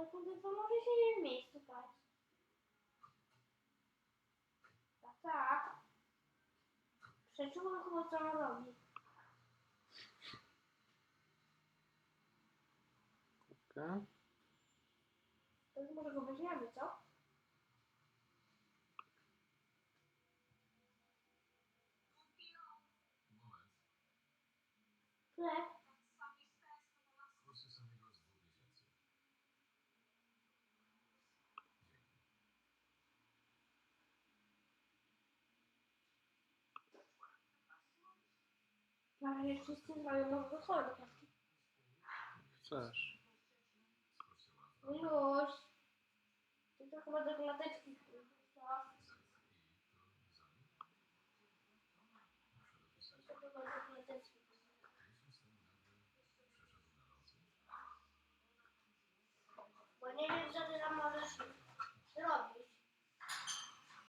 Ale kurde, to może siedzieć w miejscu, patrz. Tak, tak. Przeczułem chyba, co on robi. To może go weźmiemy, co? Chleb. Na razie wszyscy mają nowego chorego. Chcesz. Skoczyła No już. Ty to chyba do klateczki. Chyba do klateczki.